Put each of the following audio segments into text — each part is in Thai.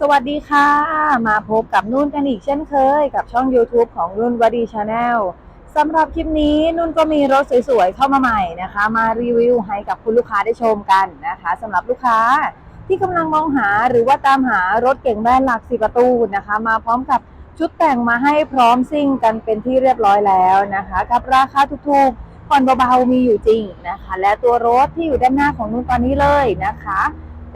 สวัสดีค่ะ มาพบกับนุ่นกันอีกเช่นเคย กับช่อง YouTube ของนุ่นวดีชาแนลสำหรับคลิปนี้นุ่นก็มีรถสวยๆเข้ามาใหม่นะคะ มารีวิวให้กับคุณลูกค้าได้ชมกันนะคะสำหรับลูกค้าที่กำลังมองหาหรือว่าตามหารถเก่งแบรนด์หลักสี่ประตูนะคะ มาพร้อมกับชุดแต่งมาให้พร้อมซิ่งกันเป็นที่เรียบร้อยแล้วนะคะ กับราคาถูกๆผ่อนเบาๆมีอยู่จริงนะคะ และตัวรถที่อยู่ด้านหน้าของนุ่นตอนนี้เลยนะคะ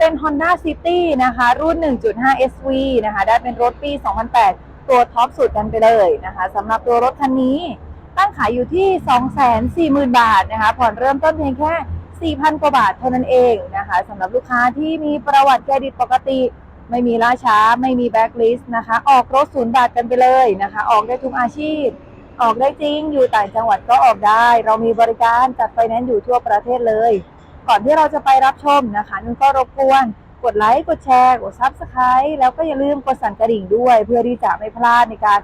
เป็น Honda City นะคะ รุ่น 1.5 SV นะคะ ได้เป็นรถปี 2008 ตัวท็อปสุดกันไปเลยนะคะสำหรับตัวรถคันนี้ ตั้งขายอยู่ที่ 240,000 บาทนะคะ ผ่อนเริ่มต้นเพียงแค่ 4,000 กว่าบาทเท่านั้นเองนะคะสำหรับลูกค้าที่มีประวัติเครดิตปกติ ไม่มีล่าช้า ไม่มีแบ็คลิสต์นะคะ ออกรถศูนย์บาทกันไปเลยนะคะ ออกได้ทุกอาชีพ ออกได้จริง อยู่ต่างจังหวัดก็ออกได้ เรามีบริการจัดไฟแนนซ์อยู่ทั่วประเทศเลย ก่อนที่เราจะไปรับชมนะคะนุ่นก็รบกวนกดไลค์กดแชร์กดซับสไคร b ์แล้วก็อย่าลืมกดสั่นกระดิ่งด้วย เพื่อที่จะไม่พลาดในการ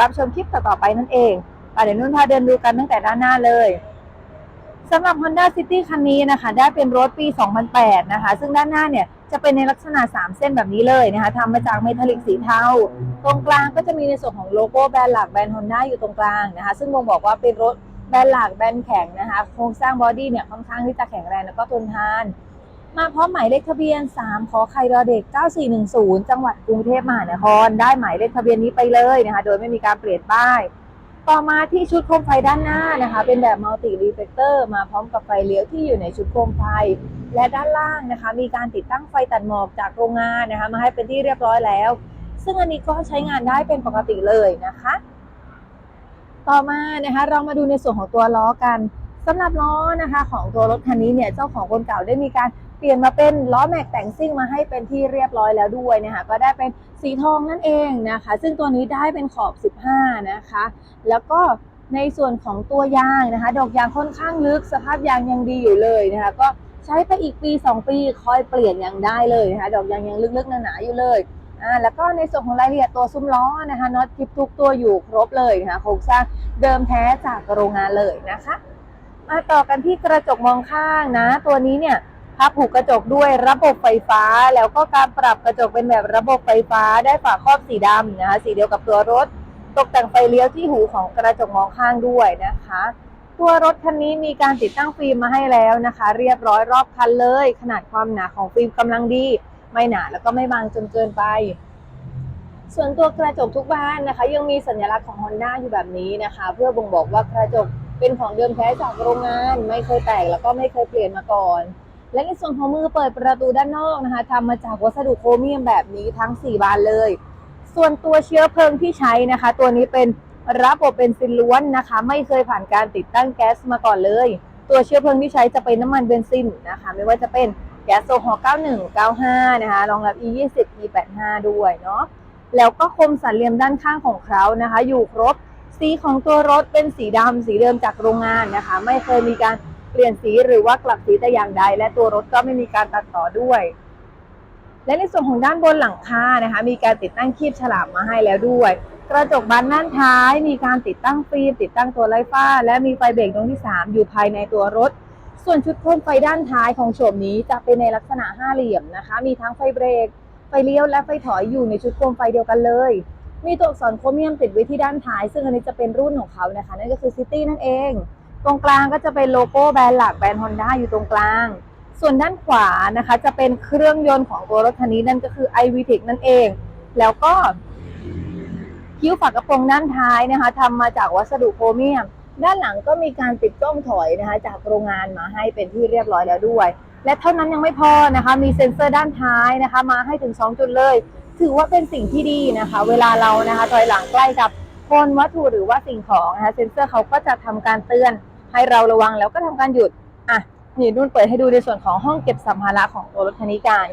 รับชมคลิปต่อๆไปนั่นเองไปเดี๋ยวนุ่นพาเดินดูกันตั้งแต่ด้านหน้าเลยสำหรับ Honda City คันนี้นะคะ ได้เป็นรถปี 2008 นะคะ ซึ่งด้านหน้าเนี่ยจะเป็นในลักษณะ 3 เส้นแบบนี้เลยนะคะทำมาจากเมทัลลิกสีเทา ตรงกลางก็จะมีในส่วนของโลโก้แบรนด์หลักแบรนด์ Honda อยู่ตรงกลางนะคะ ซึ่งบ่งบอกว่าเป็นรถ แบนหลักแบนแข็งนะคะ โครงสร้างบอดี้เนี่ยค่อนข้างที่จะแข็งแรงแล้วก็ทนทาน มาพร้อมหมายเลขทะเบียน 3 ขอไข่รอเด็ก 9410 จังหวัดกรุงเทพมหานคร ได้หมายเลขทะเบียนนี้ไปเลยนะคะ โดยไม่มีการเปลี่ยนป้าย ต่อมาที่ชุดโคมไฟด้านหน้านะคะ เป็นแบบมัลติรีเฟกเตอร์มาพร้อมกับไฟเลี้ยวที่อยู่ในชุดโคมไฟ และด้านล่างนะคะ มีการติดตั้งไฟตัดหมอกจากโรงงานนะคะ มาให้เป็นที่เรียบร้อยแล้ว ซึ่งอันนี้ก็ใช้งานได้เป็นปกติเลยนะคะ ต่อมานะคะเรามาดูในส่วนของตัวล้อกันสำหรับล้อนะคะของตัวรถคันนี้เนี่ยเจ้าของคนเก่าได้มีการเปลี่ยนมาเป็นล้อแม็กแต่งซิ่งมาให้เป็นที่เรียบร้อยแล้วด้วยนะคะก็ได้เป็นสีทองนั่นเองนะคะ ซึ่งตัวนี้ได้เป็นขอบ 15 นะคะ แล้วก็ในส่วนของตัวยางนะคะ ดอกยางค่อนข้างลึกสภาพยางยังดีอยู่เลยนะคะก็ใช้ไปอีกปี 2 ปีค่อยเปลี่ยนยางได้เลยนะคะดอกยางยังลึกๆหนาๆอยู่เลย อ่าแล้วก็ในส่วนของรายละเอียดตัวซุ้มล้อนะคะน็อตคลิปทุกตัวอยู่ครบเลยนะคะโครงสร้างเดิมแท้จากโรงงานเลยนะคะมาต่อกันที่กระจกมองข้างนะ ตัวนี้เนี่ยพับผูกกระจกด้วยระบบไฟฟ้า แล้วก็การปรับกระจกเป็นแบบระบบไฟฟ้าได้ฝาครอบสีดำนะคะสีเดียวกับตัวรถ ตกแต่งไฟเลี้ยวที่หูของกระจกมองข้างด้วยนะคะ ตัวรถคันนี้มีการติดตั้งฟิล์มมาให้แล้วนะคะ เรียบร้อยรอบคันเลย ขนาดความหนาของฟิล์มกำลังดี ไม่หนาแล้วก็ไม่บางจนเกินไป ส่วนตัวกระจกทุกบ้านนะคะ ยังมีสัญลักษณ์ของ Honda อยู่แบบนี้นะคะ เพื่อบ่งบอกว่ากระจกเป็นของเดิมแท้จากโรงงาน ไม่เคยแตกแล้วก็ไม่เคยเปลี่ยนมาก่อน และในส่วนของมือเปิดประตูด้านนอกนะคะทำมาจากวัสดุโครเมียมแบบนี้ทั้ง 4 บานเลย ส่วนตัวเชื้อเพลิงที่ใช้นะคะ ตัวนี้เป็นระบบเป็นซินล้วนนะคะ ไม่เคยผ่านการติดตั้งแก๊สมาก่อนเลย ตัวเชื้อเพลิงที่ใช้จะเป็นน้ำมันเบนซินนะคะ ไม่ว่าจะเป็น แก๊สโซฮอล์91 95 นะคะ รองรับ E20 E85 ด้วยเนาะ แล้วก็คมสันเหลี่ยมด้านข้างของเขานะคะ อยู่ครบ สีของตัวรถเป็นสีดำสีเดิมจากโรงงานนะคะ ไม่เคยมีการเปลี่ยนสีหรือว่ากลับสีแต่อย่างใด และตัวรถก็ไม่มีการตัดต่อด้วย และในส่วนของด้านบนหลังคานะคะ มีการติดตั้งคีบฉลามมาให้แล้วด้วย กระจกบานด้านท้าย มีการติดตั้งฟิล์มติดตั้งตัวไล่ฟ้า และมีไฟเบรกดวงที่ 3 อยู่ภายในตัวรถ ส่วนชุดโคมไฟด้านท้ายของโฉมนี้จะเป็นในลักษณะห้าเหลี่ยมนะคะ มีทั้งไฟเบรก ไฟเลี้ยวและไฟถอยอยู่ในชุดโคมไฟเดียวกันเลย มีตัวอักษรโครเมียมติดไว้ที่ด้านท้าย ซึ่งอันนี้จะเป็นรุ่นของเขานะคะ นั่นก็คือ City นั่นเอง ตรงกลางก็จะเป็นโลโก้แบรนด์หลักแบรนด์ Honda อยู่ตรงกลาง ส่วนด้านขวานะคะจะเป็นเครื่องยนต์ของตัวรถคันนี้นั่นก็คือ iVTEC นั่นเอง แล้วก็คิ้วฝากระโปรงด้านท้ายนะคะทำมาจากวัสดุโครเมียม ด้านหลังก็มีการติดกล้องถอยนะคะ จากโรงงานมาให้เป็นที่เรียบร้อยแล้วด้วย และเท่านั้นยังไม่พอนะคะ มีเซ็นเซอร์ด้านท้ายนะคะ มาให้ถึง 2 จุดเลย ถือว่าเป็นสิ่งที่ดีนะคะ เวลาเรานะคะถอยหลังใกล้กับคนวัตถุหรือว่าสิ่งของนะคะเซ็นเซอร์เขาก็จะทำการเตือนให้เราระวังแล้วก็ทำการหยุดอะนี่นุ่นเปิดให้ดูในส่วนของห้องเก็บสัมภาระของตัวรถคันนี้กัน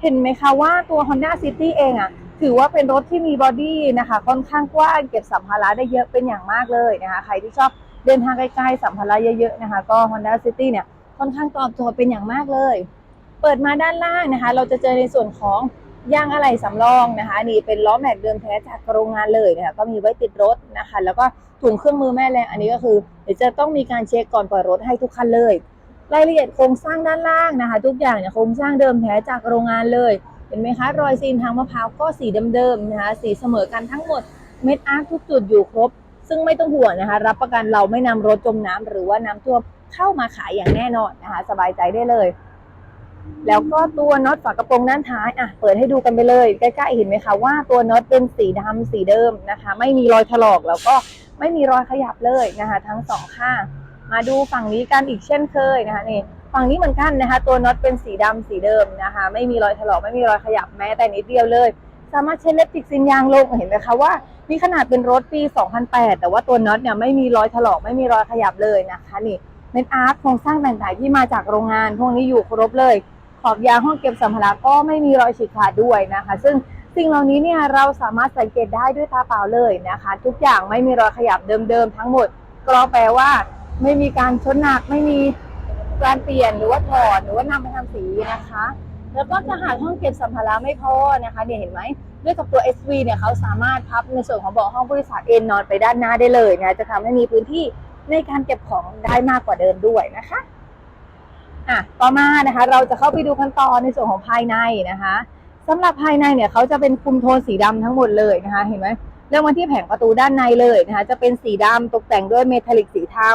เห็นไหมคะว่าตัว Honda City เองอะถือว่าเป็นรถที่มีบอดี้นะคะ ค่อนข้างกว้างเก็บสัมภาระได้เยอะเป็นอย่างมากเลยนะคะ ใครที่ชอบ เดินทางไกลๆสัมภาระเยอะๆนะคะ ก็ Honda City เนี่ยค่อนข้างตอบโจทย์เป็นอย่างมากเลย เปิดมาด้านล่างนะคะ เราจะเจอในส่วนของยางอะไหล่สำรองนะคะ นี่เป็นล้อแม็กเดิมแท้จากโรงงานเลยนะคะก็มีไว้ติดรถนะคะ แล้วก็ถุงเครื่องมือแม่แรงอันนี้ก็คือเดี๋ยวจะต้องมีการเช็คก่อนปล่อยรถให้ทุกคันเลย รายละเอียดโครงสร้างด้านล่างนะคะ ทุกอย่างเนี่ยโครงสร้างเดิมแท้จากโรงงานเลย เห็นไหมคะ รอยซีนทางมะพร้าวก็สีเดิมๆนะคะ สีเสมอกันทั้งหมดเม็ดอาร์คทุกจุดอยู่ครบ ซึ่งไม่ต้องห่วงนะคะ รับประกันเราไม่นำรถจมน้ำหรือว่าน้ำท่วมเข้ามาขายอย่างแน่นอนนะคะ สบายใจได้เลย แล้วก็ตัวน็อตฝากระโปรงด้านท้ายอะเปิดให้ดูกันไปเลยใกล้ๆเห็นไหมคะว่าตัวน็อตเป็นสีดำสีเดิมนะคะ ไม่มีรอยถลอกแล้วก็ไม่มีรอยขยับเลยนะคะ ทั้งสองข้างมาดูฝั่งนี้กันอีกเช่นเคยนะคะนี่ฝั่งนี้เหมือนกันนะคะ ตัวน็อตเป็นสีดำสีเดิมนะคะ ไม่มีรอยถลอกไม่มีรอยขยับแม้แต่นิดเดียวเลย สามารถใช้เล็บติดซินยางลงเห็นไหมคะว่า นี่ขนาดเป็นรถปี 2008 แต่ว่าตัวน็อตเนี่ยไม่มีรอยถลอกไม่มีรอยขยับเลยนะคะนี่เม็ดอาร์ตโครงสร้างต่างๆที่มาจากโรงงาน พวกนี้อยู่ครบเลย ขอบยางห้องเก็บสัมภาระก็ไม่มีรอยฉีกขาดด้วยนะคะ ซึ่งสิ่งเหล่านี้เนี่ยเราสามารถสังเกตได้ด้วยตาเปล่าเลยนะคะ ทุกอย่างไม่มีรอยขยับเดิมๆทั้งหมด ก็แปลว่า ไม่มีการชนหนักไม่มีการเปลี่ยนหรือว่าถอดหรือว่านำไปทำสีนะคะ แล้วก็ถ้าหากห้องเก็บสัมภาระไม่พอนะคะเนี่ยเห็นไหม ด้วยกับตัว SV เนี่ยเขาสามารถพับในส่วนของเบาะห้องผู้โดยสารเอนนอนไปด้านหน้าได้เลยนะจะทำให้มีพื้นที่ในการเก็บของได้มากกว่าเดิมด้วยนะคะอะต่อมานะคะ เราจะเข้าไปดูขั้นตอนในส่วนของภายในนะคะสำหรับภายในเนี่ยเขาจะเป็นคุมโทนสีดำทั้งหมดเลยนะคะ เห็นไหมเริ่มมาที่แผงประตูด้านในเลยนะคะ จะเป็นสีดำตกแต่งด้วยเมทัลลิกสีเทา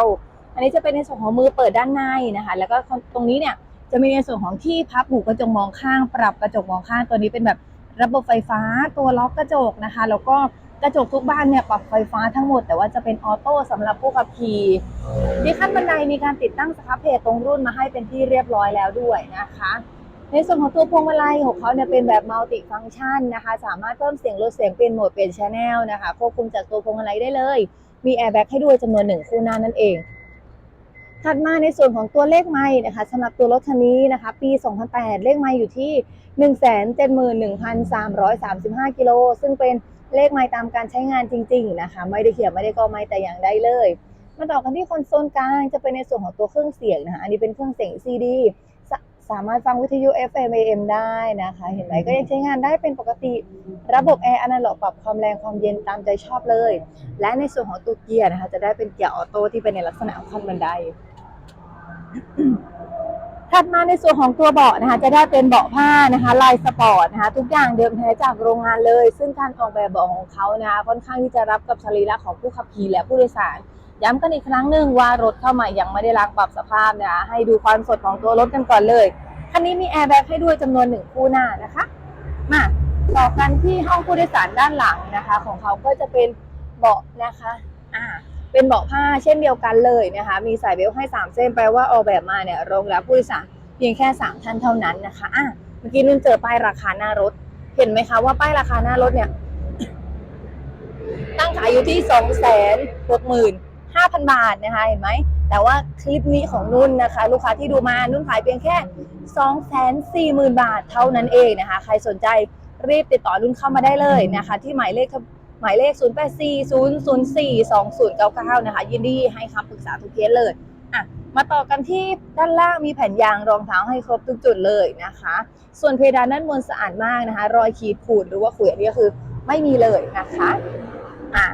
อันนี้จะเป็นในส่วนของมือเปิดด้านในนะคะ แล้วก็ตรงนี้เนี่ยจะมีในส่วนของที่พับหูกระจกมองข้าง ปรับกระจกมองข้างตัวนี้เป็นแบบ ระบบไฟฟ้าตัวล็อกกระจกนะคะ แล้วก็กระจกทุกบ้านเนี่ยปรับไฟฟ้าทั้งหมด แต่ว่าจะเป็นออโต้สำหรับผู้ขับขี่ที่ขั้นบันไดมีการติดตั้งสครับเพจตรงรุ่นมาให้เป็นที่เรียบร้อยแล้วด้วยนะคะ ในส่วนของตัวพวงมาลัยของเขาเนี่ยเป็นแบบมัลติฟัง c t ชันนะคะ สามารถเพิ่มเสียงลดเสียงเปลี่ยนโหมดเปลี่ยนชแนลนะคะควบคุมจากตัวพวงมาลัยได้เลย มีแอร์แบ็กให้ด้วยจำนวนหนึ่งคู่หน้านั่นเอง ถัดมาในส่วนของตัวเลขไม่นะคะสำหรับตัวรถคันนี้นะคะ ปี 2008 เลขไม่อยู่ที่ 171,335 กิโล ซึ่งเป็นเลขไม่ตามการใช้งานจริง ๆ นะคะ ไม่ได้เขียนไม่ได้ก็ไม่แต่อย่างใดเลย มาต่อกันที่คอนโซลกลางจะเป็นในส่วนของตัวเครื่องเสียงนะคะ อันนี้เป็นเครื่องเสียง CD สาสามารถฟังวิทยุ FM AM ได้นะคะ เห็นไหมก็ยังใช้งานได้เป็นปกติ ระบบแอร์อนาล็อกปรับความแรงความเย็นตามใจชอบเลย และในส่วนของตัวเกียร์นะคะ จะได้เป็นเกียร์ออโต้ที่เป็นในลักษณะของขั้นบันได ถัดมาในส่วนของตัวเบาะนะคะ จะได้เป็นเบาะผ้านะคะลายสปอร์ตนะคะ ทุกอย่างเดิมแท้จากโรงงานเลย ซึ่งการออกแบบเบาะของเขานะคะค่อนข้างที่จะรับกับสรีระของผู้ขับขี่และผู้โดยสาร ย้ำกันอีกครั้งหนึ่งว่ารถเข้ามายังไม่ได้ล้างปรับสภาพนะคะให้ดูความสดของตัวรถกันก่อนเลยคันนี้มีแอร์แบ็กให้ด้วยจำนวนหนึ่งคู่หน้านะคะมาต่อกันที่ห้องผู้โดยสารด้านหลังนะคะ ของเขาก็จะเป็นเบาะนะคะ อ่า เป็นเบาะผ้าเช่นเดียวกันเลยนะคะ มีสายเบลให้ 3 เส้นแปลว่าออกแบบมาเนี่ยรองรับผู้โดยสารเพียงแค่ 3 ท่านเท่านั้นนะคะอะเมื่อกี้นุ่นเจอป้ายราคาหน้ารถ เห็นไหมคะว่าป้ายราคาหน้ารถเนี่ยตั้งขายอยู่ที่ 2 6 5 0 0 0 บาทนะคะเห็นไหม แต่ว่าคลิปนี้ของนุ่นนะคะ ลูกค้าที่ดูมานุ่นขายเพียงแค่ 240,000 บาทเท่านั้นเองนะคะ ใครสนใจรีบติดต่อนุ่นเข้ามาได้เลยนะคะ ที่หมายเลข หมายเลข 0840042099 นะคะ ยินดีให้คำปรึกษาทุกเคสเลยอะมาต่อกันที่ด้านล่างมีแผ่นยางรองเท้าให้ครบทุกจุดเลยนะคะ ส่วนเพดานด้านบนสะอาดมากนะคะ รอยขีดขูดหรือว่าขุยอันนี้ก็คือไม่มีเลยนะคะอะ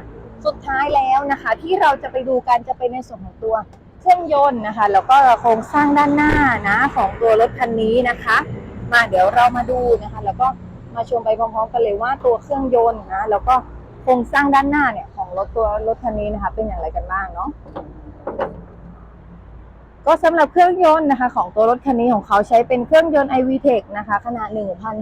สุดท้ายแล้วนะคะ ที่เราจะไปดูกันจะเป็นในส่วนของตัวเครื่องยนต์นะคะ แล้วก็โครงสร้างด้านหน้านะของตัวรถคันนี้นะคะ มาเดี๋ยวเรามาดูนะคะ แล้วก็มาชมไปพร้อมๆกันเลยว่าตัวเครื่องยนต์นะแล้วก็ โครงสร้างด้านหน้าเนี่ยของรถตัวรถคันนี้นะคะ เป็นอย่างไรกันบ้างเนาะก็สำหรับเครื่องยนต์นะคะ ของตัวรถคันนี้ของเขาใช้เป็นเครื่องยนต์ iVTEC นะคะ ขนาด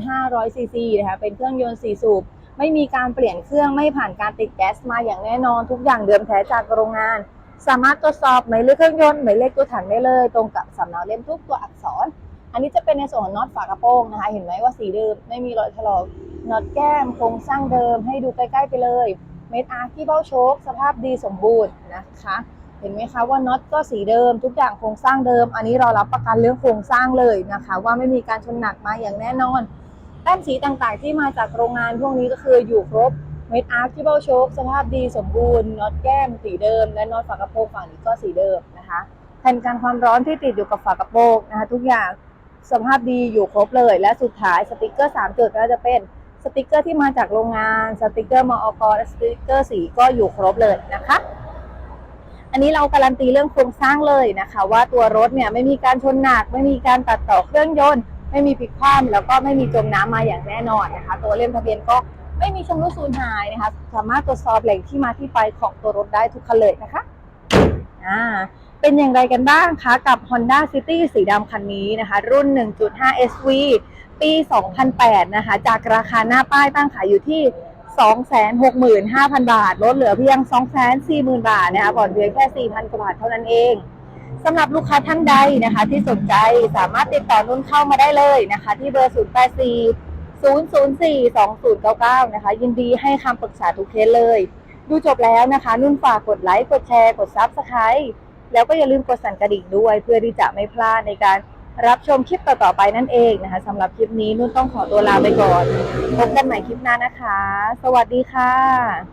1,500 ซีซีนะคะ เป็นเครื่องยนต์4สูบ ไม่มีการเปลี่ยนเครื่องไม่ผ่านการติดแก๊สมาอย่างแน่นอน ทุกอย่างเดิมแท้จากโรงงาน สามารถตรวจสอบหมายเลขเครื่องยนต์หมายเลขตัวถังได้เลย ตรงกับสำเนาเล่มทุกตัวอักษร อันนี้จะเป็นในส่วนของน็อตฝากระโปรงนะคะ เห็นไหมว่าสีเดิมไม่มีรอยถลอก น็อตแก้มโครงสร้างเดิมให้ดูใกล้ๆไปเลย เม็ดอาร์คที่เบ้าโชค สภาพดีสมบูรณ์นะคะ เห็นไหมคะว่าน็อตก็สีเดิม ทุกอย่างโครงสร้างเดิม อันนี้เรารับประกันเรื่องโครงสร้างเลยนะคะ ว่าไม่มีการชนหนักมาอย่างแน่นอนแต้มสีต่างๆ ที่มาจากโรงงานพวกนี้ก็คืออยู่ครบเม็ดอาร์คที่เบ้าโชค สภาพดีสมบูรณ์น็อตแก้มสีเดิม และน็อตฝากระโปรงฝั่งนี้ก็สีเดิมนะคะแผ่นกันความร้อนที่ติดอยู่กับฝากระโปรงนะคะทุกอย่างสภาพดีอยู่ครบเลย และสุดท้ายสติกเกอร์ 3 จุดก็จะเป็น สติกเกอร์ที่มาจากโรงงานสติกเกอร์มอกและสติกเกอร์สีก็อยู่ครบเลยนะคะ อันนี้เราการันตีเรื่องโครงสร้างเลยนะคะ ว่าตัวรถเนี่ยไม่มีการชนหนัก ไม่มีการตัดต่อเครื่องยนต์ ไม่มีพลิกคว่ำแล้วก็ไม่มีจมน้ำมาอย่างแน่นอนนะคะ ตัวเล่มทะเบียนก็ไม่มีชำรุดสูญหายนะคะ สามารถตรวจสอบแหล่งที่มาที่ไปของตัวรถได้ทุกคันเลยนะคะอ่า เป็นอย่างไรกันบ้างคะ กับ Honda City สีดำคันนี้นะคะ รุ่น 1.5 SV ปี 2008 นะคะ จากราคาหน้าป้ายตั้งขายอยู่ที่ 265,000 บาท ลดเหลือเพียง 240,000 บาทนะคะผ่อนเพียงแค่ 4,000 กว่าบาทเท่านั้นเองสำหรับลูกค้าท่านใดนะคะ ที่สนใจสามารถติดต่อนุ่นเข้ามาได้เลยนะคะ ที่เบอร์ 084 004 2099 นะคะ ยินดีให้คำปรึกษาทุกเคสเลย ดูจบแล้วนะคะ นุ่นฝากกดไลค์ กดแชร์ กด Subscribe แล้วก็อย่าลืมกดสั่นกระดิ่งด้วย เพื่อที่จะไม่พลาดในการรับชมคลิปต่อๆไปนั่นเองนะคะสำหรับคลิปนี้นุ่นต้องขอตัวลาไปก่อน พบกันใหม่คลิปหน้านะคะ สวัสดีค่ะ